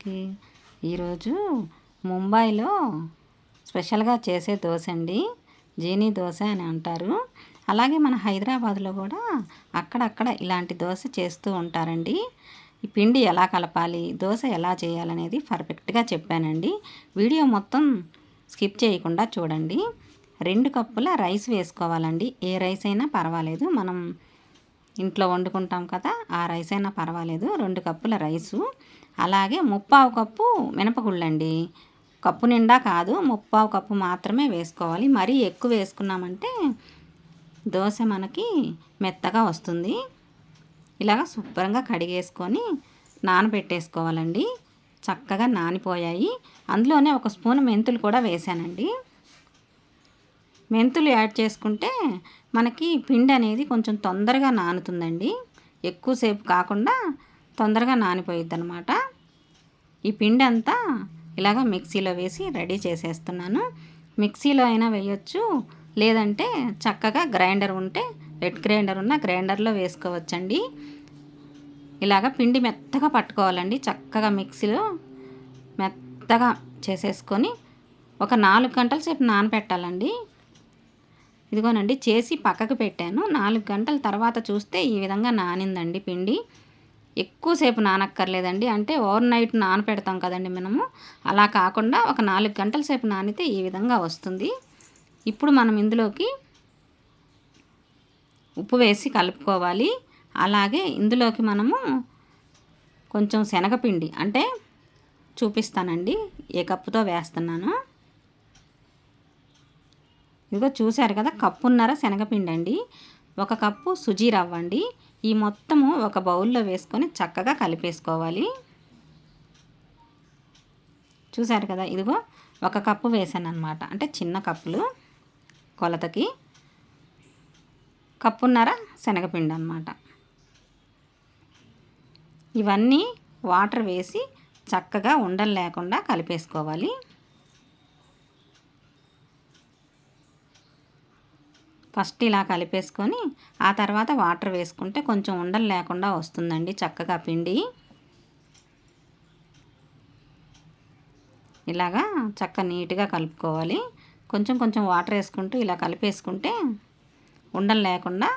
అందరికీ ఈరోజు ముంబైలో స్పెషల్గా చేసే దోశ అండి. జీనీ దోశ అని అంటారు. అలాగే మన హైదరాబాద్లో కూడా అక్కడక్కడ ఇలాంటి దోశ చేస్తూ ఉంటారండి. ఈ పిండి ఎలా కలపాలి దోశ ఎలా చేయాలనేది పర్ఫెక్ట్గా చెప్పానండి. వీడియో మొత్తం స్కిప్ చేయకుండా చూడండి. రెండు కప్పుల రైస్ వేసుకోవాలండి. ఏ రైస్ అయినా పర్వాలేదు. మనం ఇంట్లో వండుకుంటాం కదా ఆ రైస్ అయినా పర్వాలేదు. రెండు కప్పుల రైసు. అలాగే ముప్పావు కప్పు మినపగుళ్ళండి. కప్పు నిండా కాదు ముప్పావు కప్పు మాత్రమే వేసుకోవాలి. మరీ ఎక్కువ వేసుకున్నామంటే దోశ మనకి మెత్తగా వస్తుంది. ఇలాగ శుభ్రంగా కడిగేసుకొని నానబెట్టేసుకోవాలండి. చక్కగా నానిపోయాయి. అందులోనే ఒక స్పూన్ మెంతులు కూడా వేసానండి మెంతులు యాడ్ చేసుకుంటే మనకి పిండి అనేది కొంచెం తొందరగా నానుతుందండి. ఎక్కువసేపు కాకుండా తొందరగా నానిపోయిద్ది అనమాట ఈ పిండి అంతా ఇలాగ మిక్సీలో వేసి రెడీ చేసేస్తున్నాను. మిక్సీలో అయినా వేయొచ్చు లేదంటే చక్కగా గ్రైండర్ ఉంటే వెట్ గ్రైండర్ ఉన్న గ్రైండర్లో వేసుకోవచ్చండి. ఇలాగ పిండి మెత్తగా పట్టుకోవాలండి. చక్కగా మిక్సీలో మెత్తగా చేసేసుకొని ఒక నాలుగు గంటల సేపు నానబెట్టాలండి ఇదిగోనండి చేసి పక్కకు పెట్టాను. నాలుగు గంటల తర్వాత చూస్తే ఈ విధంగా నానిందండి పిండి. ఎక్కువసేపు నానక్కర్లేదండి. అంటే ఓవర్ నైట్ నానపెడతాం కదండి మనము. అలా కాకుండా ఒక నాలుగు గంటల సేపు నానితే ఈ విధంగా వస్తుంది. ఇప్పుడు మనం ఇందులోకి ఉప్పు వేసి కలుపుకోవాలి. అలాగే ఇందులోకి మనము కొంచెం శనగపిండి అంటే చూపిస్తానండి. ఏ కప్పుతో వేస్తున్నాను. ఇదిగో చూశారు కదా కప్పున్నర శనగపిండి అండి ఒక కప్పు సుజీ రవ్వ అండి ఈ మొత్తము ఒక బౌల్లో వేసుకొని చక్కగా కలిపేసుకోవాలి. చూశారు కదా ఇదిగో ఒక కప్పు వేసాను అనమాట అంటే చిన్న కప్పులు కొలతకి. కప్పున్నర శనగపిండి అనమాట ఇవన్నీ వాటర్ వేసి చక్కగా ఉండలు లేకుండా కలిపేసుకోవాలి. ఫస్ట్ ఇలా కలిపేసుకొని ఆ తర్వాత వాటర్ వేసుకుంటే కొంచెం ఉండలు లేకుండా వస్తుందండి చక్కగా పిండి. ఇలాగా చక్క నీట్గా కలుపుకోవాలి. కొంచెం కొంచెం వాటర్ వేసుకుంటూ ఇలా కలిపేసుకుంటే ఉండలు లేకుండా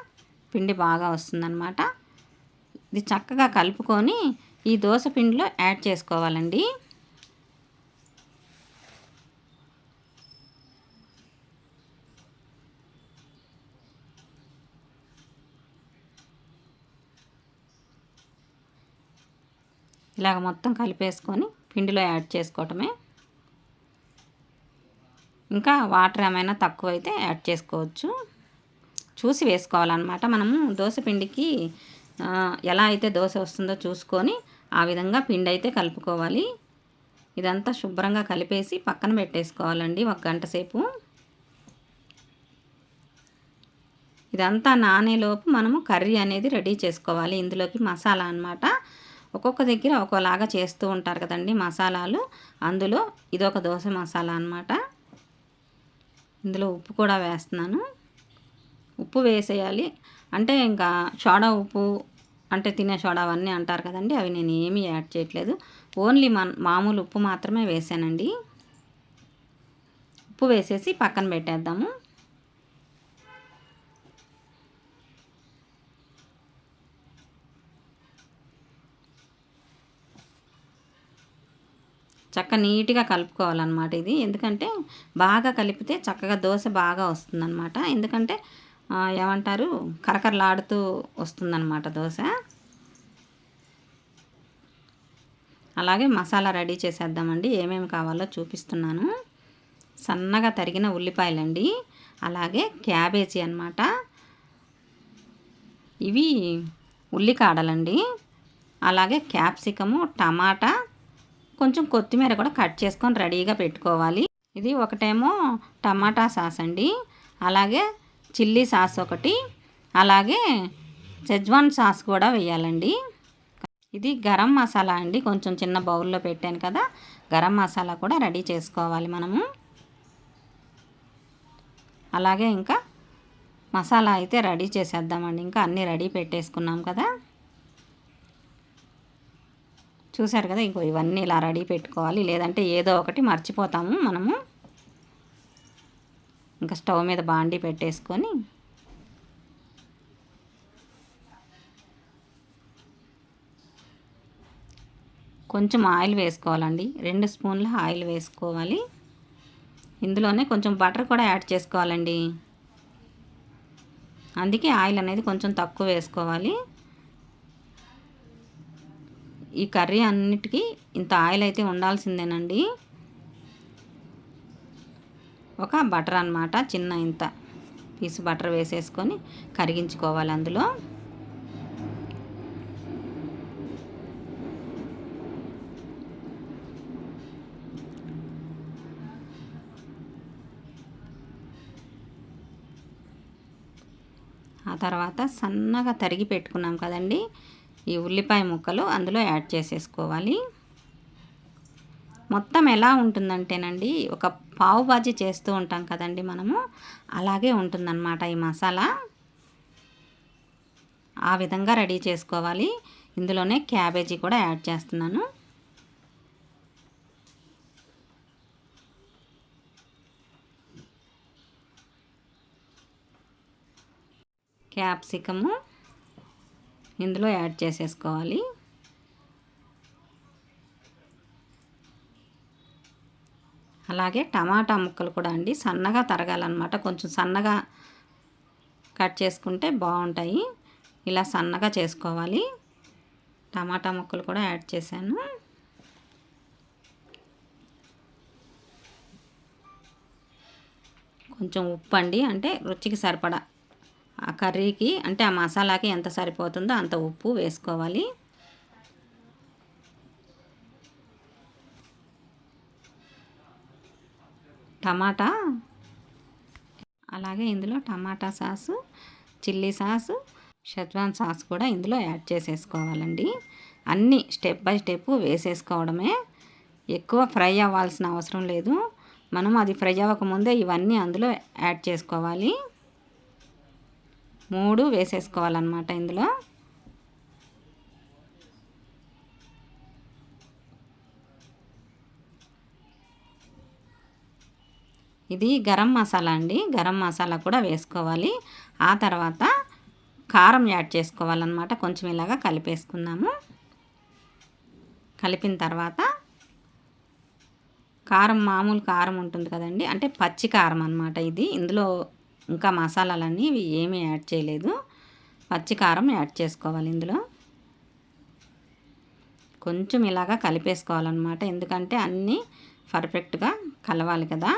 పిండి బాగా వస్తుందన్నమాట. ఇది చక్కగా కలుపుకొని ఈ దోశ పిండిలో యాడ్ చేసుకోవాలండి. ఇలాగ మొత్తం కలిపేసుకొని పిండిలో యాడ్ చేసుకోవటమే. ఇంకా వాటర్ ఏమైనా తక్కువైతే యాడ్ చేసుకోవచ్చు. చూసి వేసుకోవాలన్నమాట. మనము దోశ పిండికి ఎలా అయితే దోశ వస్తుందో చూసుకొని ఆ విధంగా పిండి అయితే కలుపుకోవాలి. ఇదంతా శుభ్రంగా కలిపేసి పక్కన పెట్టేసుకోవాలండి ఒక గంట సేపు. ఇదంతా నానేలోపు మనము కర్రీ అనేది రెడీ చేసుకోవాలి. ఇందులోకి మసాలా అనమాట ఒక్కొక్క దగ్గర ఒక్కోలాగా చేస్తూ ఉంటారు కదండి మసాలాలు. అందులో ఇదొక దోశ మసాలా అనమాట ఇందులో ఉప్పు కూడా వేస్తున్నాను. ఉప్పు వేసేయాలి. అంటే ఇంకా సోడా ఉప్పు అంటే తినే సోడా అవన్నీ అంటారు కదండి అవి నేను ఏమీ యాడ్ చేయట్లేదు. ఓన్లీ మన్ మామూలు ఉప్పు మాత్రమే వేసానండి. ఉప్పు వేసేసి పక్కన పెట్టేద్దాము. చక్క నీట్గా కలుపుకోవాలన్నమాట ఇది. ఎందుకంటే బాగా కలిపితే చక్కగా దోశ బాగా వస్తుందన్నమాట. ఎందుకంటే ఏమంటారు? కరకరలాడుతూ వస్తుందన్నమాట దోశ. అలాగే మసాలా రెడీ చేసేద్దామండి. ఏమేమి కావాలో చూపిస్తున్నాను. సన్నగా తరిగిన ఉల్లిపాయలండి. అలాగే క్యాబేజీ అనమాట ఇవి ఉల్లికాడలండి. అలాగే క్యాప్సికము టమాటా కొంచెం కొత్తిమీర కూడా కట్ చేసుకొని రెడీగా పెట్టుకోవాలి. ఇది ఒకటేమో టమాటా సాస్ అండి. అలాగే చిల్లీ సాస్ ఒకటి. అలాగే సెజ్వాన్ సాస్ కూడా వేయాలండి. ఇది గరం మసాలా అండి. కొంచెం చిన్న బౌల్లో పెట్టాను కదా. గరం మసాలా కూడా రెడీ చేసుకోవాలి మనము. అలాగే ఇంకా మసాలా అయితే రెడీ చేసేద్దామండి. ఇంకా అన్నీ రెడీ పెట్టేసుకున్నాం కదా. చూసారు కదా ఇంకో ఇవన్నీ ఇలా రెడీ పెట్టుకోవాలి. లేదంటే ఏదో ఒకటి మర్చిపోతాము మనము. ఇంకా స్టవ్ మీద బాండి పెట్టేసుకొని కొంచెం ఆయిల్ వేసుకోవాలండి. రెండు స్పూన్ల ఆయిల్ వేసుకోవాలి. ఇందులోనే కొంచెం బటర్ కూడా యాడ్ చేసుకోవాలండి. అందుకే ఆయిల్ అనేది కొంచెం తక్కువ వేసుకోవాలి. ఈ కర్రీ అన్నిటికీ ఇంత ఆయిల్ అయితే ఉండాల్సిందేనండి. ఒక బటర్ అనమాట చిన్న ఇంత పీసు బటర్ వేసేసుకొని కరిగించుకోవాలి అందులో. ఆ తర్వాత సన్నగా తరిగి పెట్టుకున్నాం కదండి. ఈ ఉల్లిపాయ ముక్కలు అందులో యాడ్ చేసేసుకోవాలి. మొత్తం ఎలా ఉంటుందంటేనండి ఒక పావు బాజీ చేస్తూ ఉంటాం కదండి మనము అలాగే ఉంటుందన్నమాట ఈ మసాలా. ఆ విధంగా రెడీ చేసుకోవాలి. ఇందులోనే క్యాబేజీ కూడా యాడ్ చేస్తున్నాను. క్యాప్సికము ఇందులో యాడ్ చేసేసుకోవాలి. అలాగే టమాటా ముక్కలు కూడా అండి సన్నగా తరగాలన్నమాట. కొంచెం సన్నగా కట్ చేసుకుంటే బాగుంటాయి. ఇలా సన్నగా చేసుకోవాలి. టమాటా ముక్కలు కూడా యాడ్ చేశాను. కొంచెం ఉప్పు అండి అంటే రుచికి సరిపడా ఆ కర్రీకి అంటే ఆ మసాలాకి ఎంత సరిపోతుందో అంత ఉప్పు వేసుకోవాలి. టమాటా అలాగే ఇందులో tomato sauce chilli sauce Schezwan sauce కూడా ఇందులో యాడ్ చేసేసుకోవాలండి. అన్నీ స్టెప్ బై స్టెప్ వేసేసుకోవడమే. ఎక్కువ ఫ్రై అవ్వాల్సిన అవసరం లేదు. మనం అది ఫ్రై అవ్వకముందే ఇవన్నీ అందులో యాడ్ చేసుకోవాలి. మూడు వేసేసుకోవాలన్నమాట ఇందులో. ఇది గరం మసాలా అండి. గరం మసాలా కూడా వేసుకోవాలి. ఆ తర్వాత కారం యాడ్ చేసుకోవాలన్నమాట. కొంచెం ఇలాగా కలిపేసుకుందాము. కలిపిన తర్వాత కారం మామూలు కారం ఉంటుంది కదండి. అంటే పచ్చి కారం అనమాట ఇది. ఇందులో ఇంకా మసాలాలన్నీ ఇవి ఏమీ యాడ్ చేయలేదు. పచ్చి కారం యాడ్ చేసుకోవాలి ఇందులో. కొంచెం ఇలాగా కలిపేసుకోవాలన్నమాట. ఎందుకంటే అన్నీ పర్ఫెక్ట్గా కలవాలి కదా.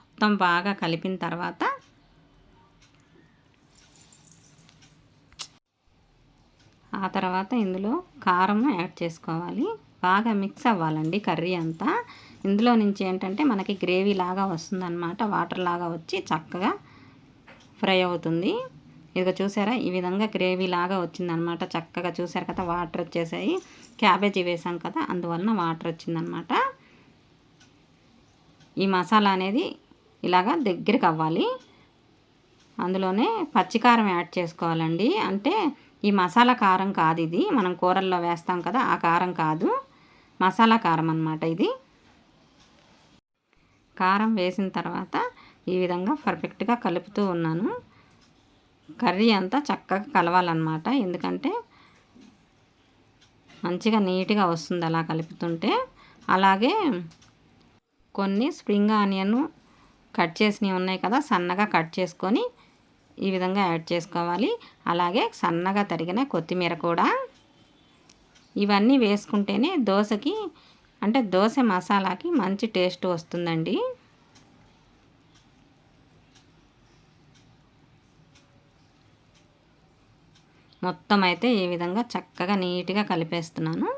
మొత్తం బాగా కలిపిన తర్వాత ఆ తర్వాత ఇందులో కారం యాడ్ చేసుకోవాలి. బాగా మిక్స్ అవ్వాలండి కర్రీ అంతా. ఇందులో నుంచి ఏంటంటే మనకి గ్రేవీ లాగా వస్తుందన్నమాట. వాటర్ లాగా వచ్చి చక్కగా ఫ్రై అవుతుంది. ఇదిగో చూసారా? ఈ విధంగా గ్రేవీ లాగా వచ్చిందనమాట చక్కగా చూసారు కదా? వాటర్ వచ్చేసాయి. క్యాబేజీ వేసాం కదా? అందువలన వాటర్ వచ్చిందనమాట ఈ మసాలా అనేది ఇలాగా దగ్గరికి అవ్వాలి. అందులోనే పచ్చికారం యాడ్ చేసుకోవాలండి. అంటే ఈ మసాలా కారం కాదు ఇది. మనం కూరల్లో వేస్తాం కదా ఆ కారం కాదు. మసాలా కారం అనమాట ఇది. కారం వేసిన తర్వాత ఈ విధంగా పర్ఫెక్ట్గా కలుపుతూ ఉన్నాను. కర్రీ అంతా చక్కగా కలవాలన్నమాట. ఎందుకంటే మంచిగా నీట్గా వస్తుంది అలా కలుపుతుంటే. అలాగే కొన్ని స్ప్రింగ్ ఆనియన్ కట్ చేసినవి ఉన్నాయి కదా సన్నగా కట్ చేసుకొని ఈ విధంగా యాడ్ చేసుకోవాలి. అలాగే సన్నగా తరిగిన కొత్తిమీర కూడా ఇవన్నీ వేసుకుంటేనే దోశకి అంటే దోశ మసాలాకి మంచి టేస్ట్ వస్తుందండి. మొత్తం అయితే ఈ విధంగా చక్కగా నీట్గా కలిపేస్తున్నాను.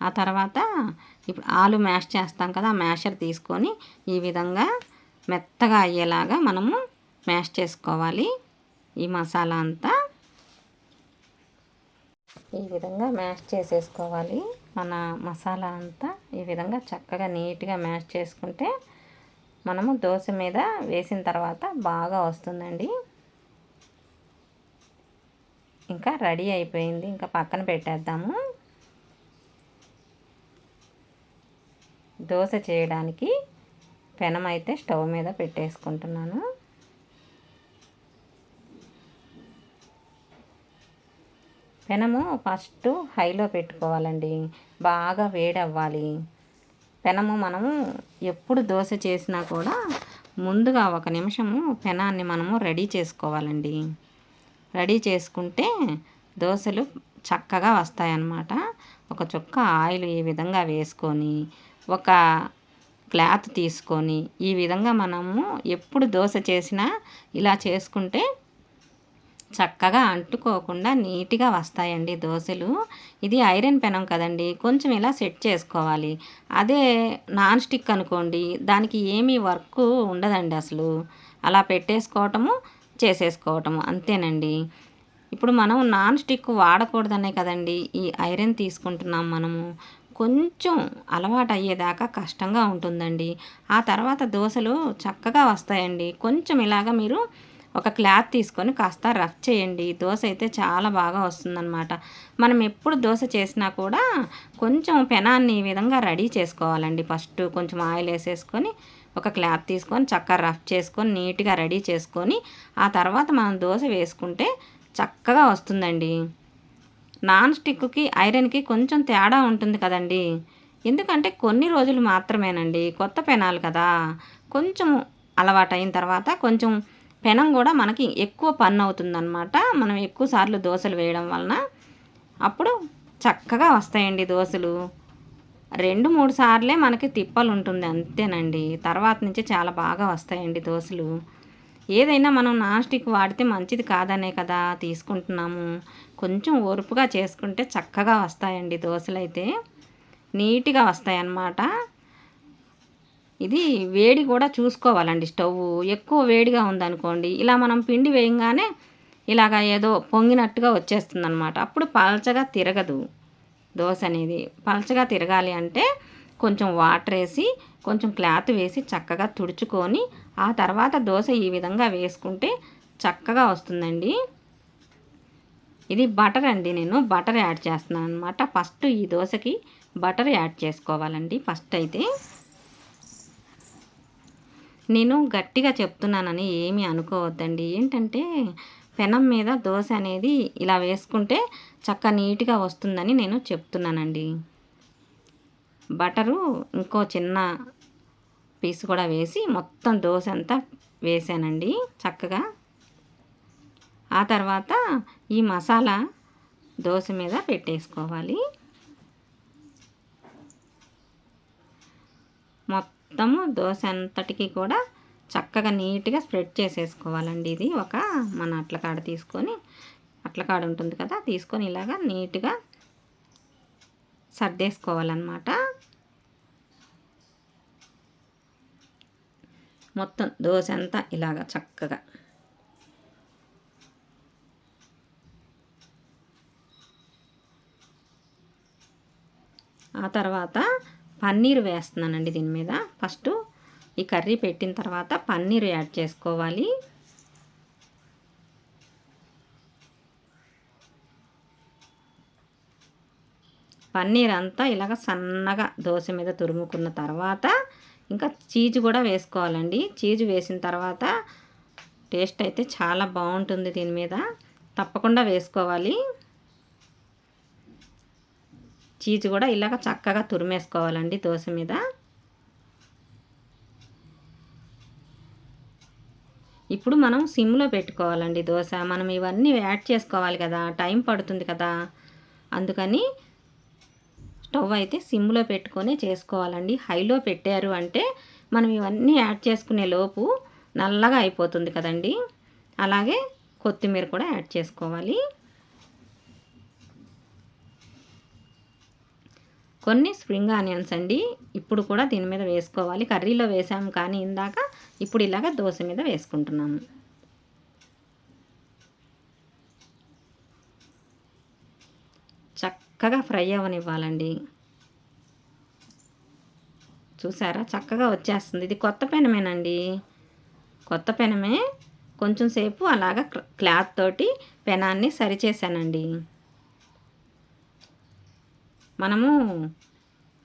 ఆ తర్వాత ఇప్పుడు ఆలు మ్యాష్ చేస్తాం కదా ఆ మ్యాషర్ తీసుకొని ఈ విధంగా మెత్తగా అయ్యేలాగా మనము మ్యాష్ చేసుకోవాలి ఈ మసాలా అంతా. ఈ విధంగా మ్యాష్ చేసేసుకోవాలి. మన మసాలా అంతా ఈ విధంగా చక్కగా నీట్గా మ్యాష్ చేసుకుంటే మనము దోశ మీద వేసిన తర్వాత బాగా వస్తుందండి. ఇంకా రెడీ అయిపోయింది. ఇంకా పక్కన పెట్టేద్దాము. దోశ చేయడానికి పెనం అయితే స్టవ్ మీద పెట్టేసుకుంటున్నాను. పెనము ఫస్ట్ హైలో పెట్టుకోవాలండి. బాగా వేడి అవ్వాలి పెనము మనము ఎప్పుడు దోశ చేసినా కూడా ముందుగా ఒక నిమిషము పెనాన్ని మనము రెడీ చేసుకోవాలండి. రెడీ చేసుకుంటే దోశలు చక్కగా వస్తాయన్నమాట. ఒక చుక్క ఆయిల్ ఈ విధంగా వేసుకొని ఒక క్లాత్ తీసుకొని ఈ విధంగా మనము ఎప్పుడు దోశ చేసినా ఇలా చేసుకుంటే చక్కగా అంటుకోకుండా నీట్గా వస్తాయండి దోశలు. ఇది ఐరన్ పెనం కదండి కొంచెం ఇలా సెట్ చేసుకోవాలి. అదే నాన్ స్టిక్ అనుకోండి దానికి ఏమీ వర్క్ ఉండదండి అసలు. అలా పెట్టేసుకోవటము చేసేసుకోవటము అంతేనండి. ఇప్పుడు మనం నాన్ స్టిక్ వాడకూడదనే కదండి ఈ ఐరన్ తీసుకుంటున్నాం మనము. కొంచెం అలవాటు అయ్యేదాకా కష్టంగా ఉంటుందండి. ఆ తర్వాత దోశలు చక్కగా వస్తాయండి. కొంచెం ఇలాగ మీరు ఒక క్లాత్ తీసుకొని కాస్త రఫ్ చేయండి. దోశ అయితే చాలా బాగా వస్తుందన్నమాట. మనం ఎప్పుడు దోశ చేసినా కూడా కొంచెం పెనాన్ని ఈ విధంగా రెడీ చేసుకోవాలండి. ఫస్ట్ కొంచెం ఆయిల్ వేసేసుకొని ఒక క్లాత్ తీసుకొని చక్కగా రఫ్ చేసుకొని నీట్గా రెడీ చేసుకొని ఆ తర్వాత మనం దోశ వేసుకుంటే చక్కగా వస్తుందండి. నాన్ స్టిక్కి ఐరన్కి కొంచెం తేడా ఉంటుంది కదండి. ఎందుకంటే కొన్ని రోజులు మాత్రమేనండి కొత్త పెనాలు కదా. కొంచెం అలవాటు అయిన తర్వాత కొంచెం పెనం కూడా మనకి ఎక్కువ పన్ను అవుతుందన్నమాట. మనం ఎక్కువ సార్లు దోశలు వేయడం వలన. అప్పుడు చక్కగా వస్తాయండి దోశలు. రెండు మూడు సార్లే మనకి తిప్పలు ఉంటుంది అంతేనండి. తర్వాత నుంచి చాలా బాగా వస్తాయండి దోశలు. ఏదైనా మనం నాన్ స్టిక్ వాడితే మంచిది కాదనే కదా తీసుకుంటున్నాము. కొంచెం ఓర్పుగా చేసుకుంటే చక్కగా వస్తాయండి దోశలు అయితే నీట్గా వస్తాయన్నమాట. ఇది వేడి కూడా చూసుకోవాలండి స్టవ్. ఎక్కువ వేడిగా ఉందనుకోండి ఇలా మనం పిండి వేయంగానే ఇలాగ ఏదో పొంగినట్టుగా వచ్చేస్తుంది అనమాట అప్పుడు పలచగా తిరగదు దోశ అనేది. పలచగా తిరగాలి అంటే కొంచెం వాటర్ వేసి కొంచెం క్లాత్ వేసి చక్కగా తుడుచుకొని ఆ తర్వాత దోశ ఈ విధంగా వేసుకుంటే చక్కగా వస్తుందండి. ఇది బటర్ అండి నేను. బటర్ యాడ్ చేస్తున్నాను అనమాట ఫస్ట్ ఈ దోశకి బటర్ యాడ్ చేసుకోవాలండి ఫస్ట్ అయితే. నేను గట్టిగా చెప్తున్నానని ఏమీ అనుకోవద్దండి. ఏంటంటే పెనం మీద దోశ అనేది ఇలా వేసుకుంటే చక్క నీట్గా వస్తుందని నేను చెప్తున్నానండి. బటరు ఇంకో చిన్న పీస్ కూడా వేసి మొత్తం దోశ అంతా వేసానండి చక్కగా. ఆ తర్వాత ఈ మసాలా దోశ మీద పెట్టేసుకోవాలి. మొత్తము దోశ అంతటికి కూడా చక్కగా నీట్గా స్ప్రెడ్ చేసేసుకోవాలండి. ఇది ఒక మన అట్లకాడ తీసుకొని అట్లకాడ ఉంటుంది కదా తీసుకొని ఇలాగా నీట్గా సర్దేసుకోవాలన్నమాట. మొత్తం దోశ అంతా ఇలాగ చక్కగా ఆ తర్వాత పన్నీర్ వేస్తున్నానండి దీని మీద. ఫస్ట్ ఈ కర్రీ పెట్టిన తర్వాత పన్నీర్ యాడ్ చేసుకోవాలి. పన్నీర్ అంతా ఇలాగ సన్నగా దోశ మీద తురుముకున్న తర్వాత ఇంకా చీజ్ కూడా వేసుకోవాలండి. చీజ్ వేసిన తర్వాత టేస్ట్ అయితే చాలా బాగుంటుంది దీని మీద. తప్పకుండా వేసుకోవాలి. చీజ్ కూడా ఇలాగ చక్కగా తురిమేసుకోవాలండి దోశ మీద. ఇప్పుడు మనం సిమ్లో పెట్టుకోవాలండి దోశ. మనం ఇవన్నీ యాడ్ చేసుకోవాలి కదా టైం పడుతుంది కదా. అందుకని స్టవ్ అయితే సిమ్లో పెట్టుకొని చేసుకోవాలండి. హైలో పెట్టారు అంటే మనం ఇవన్నీ యాడ్ చేసుకునే లోపు నల్లగా అయిపోతుంది కదండి. అలాగే కొత్తిమీర కూడా యాడ్ చేసుకోవాలి. కొన్ని స్ప్రింగ్ ఆనియన్స్ అండి. ఇప్పుడు కూడా దీని మీద వేసుకోవాలి. కర్రీలో వేసాము కానీ ఇందాక ఇప్పుడు ఇలాగ దోశ మీద వేసుకుంటున్నాము. చక్కగా ఫ్రై అవ్వనివ్వాలండి చూసారా? చక్కగా వచ్చేస్తుంది. ఇది కొత్త పెనమేనండి. కొత్త పెనమే కొంచెం సేపు అలాగ క్లాత్ తోటి పెనాన్ని సరిచేసానండి మనము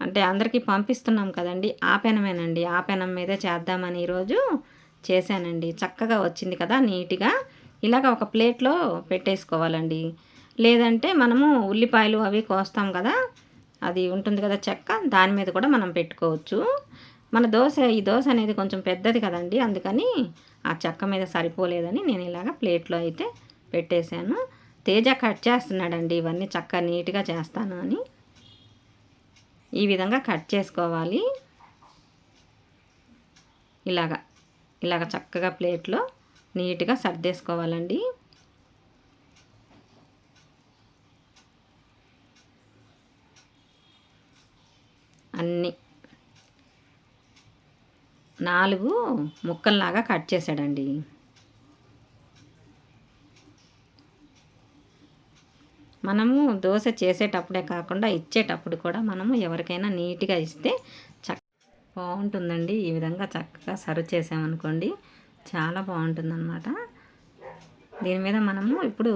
అంటే అందరికీ పంపిస్తున్నాం కదండి. ఆ పెనమేనండి. ఆ పెనం మీదే చేద్దామని ఈరోజు చేశానండి. చక్కగా వచ్చింది కదా నీట్గా. ఇలాగ ఒక ప్లేట్లో పెట్టేసుకోవాలండి. లేదంటే మనము ఉల్లిపాయలు అవి కోస్తాం కదా. అది ఉంటుంది కదా చెక్క. దాని మీద కూడా మనం పెట్టుకోవచ్చు. మన దోశ ఈ దోశ అనేది కొంచెం పెద్దది కదండి. అందుకని ఆ చెక్క మీద సరిపోలేదని నేను ఇలాగ ప్లేట్లో అయితే పెట్టేశాను. తేజ కట్ చేస్తున్నాడండి. ఇవన్నీ చక్క నీట్గా చేస్తాను అని. ఈ విధంగా కట్ చేసుకోవాలి. ఇలాగ ఇలాగ చక్కగా ప్లేట్లో నీట్గా సర్దేసుకోవాలండి. అన్నీ నాలుగు ముక్కల్లాగా కట్ చేశాడండి. మనము దోశ చేసేటప్పుడే కాకుండా ఇచ్చేటప్పుడు కూడా మనము ఎవరికైనా నీట్గా ఇస్తే చక్క బాగుంటుందండి. ఈ విధంగా చక్కగా సర్వ్ చేసామనుకోండి చాలా బాగుంటుందన్నమాట. దీని మీద మనము ఇప్పుడు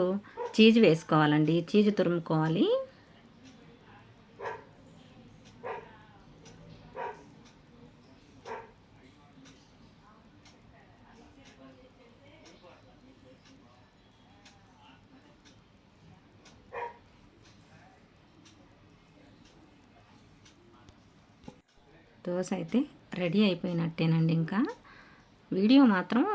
చీజ్ వేసుకోవాలండి. చీజ్ తురుముకోవాలి. దోశ అయితే రెడీ అయిపోయినట్టేనండి ఇంకా. వీడియో మాత్రం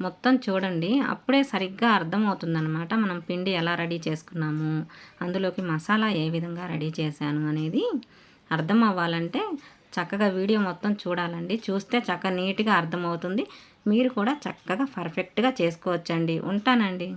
మొత్తం చూడండి అప్పుడే సరిగ్గా అర్థమవుతుందనమాట మనం పిండి ఎలా రెడీ చేసుకున్నాము అందులోకి మసాలా ఏ విధంగా రెడీ చేశాను అనేది అర్థం అవ్వాలంటే చక్కగా వీడియో మొత్తం చూడాలండి. చూస్తే చక్కగా నీట్గా అర్థమవుతుంది. మీరు కూడా చక్కగా పర్ఫెక్ట్గా చేసుకోవచ్చండి. ఉంటానండి.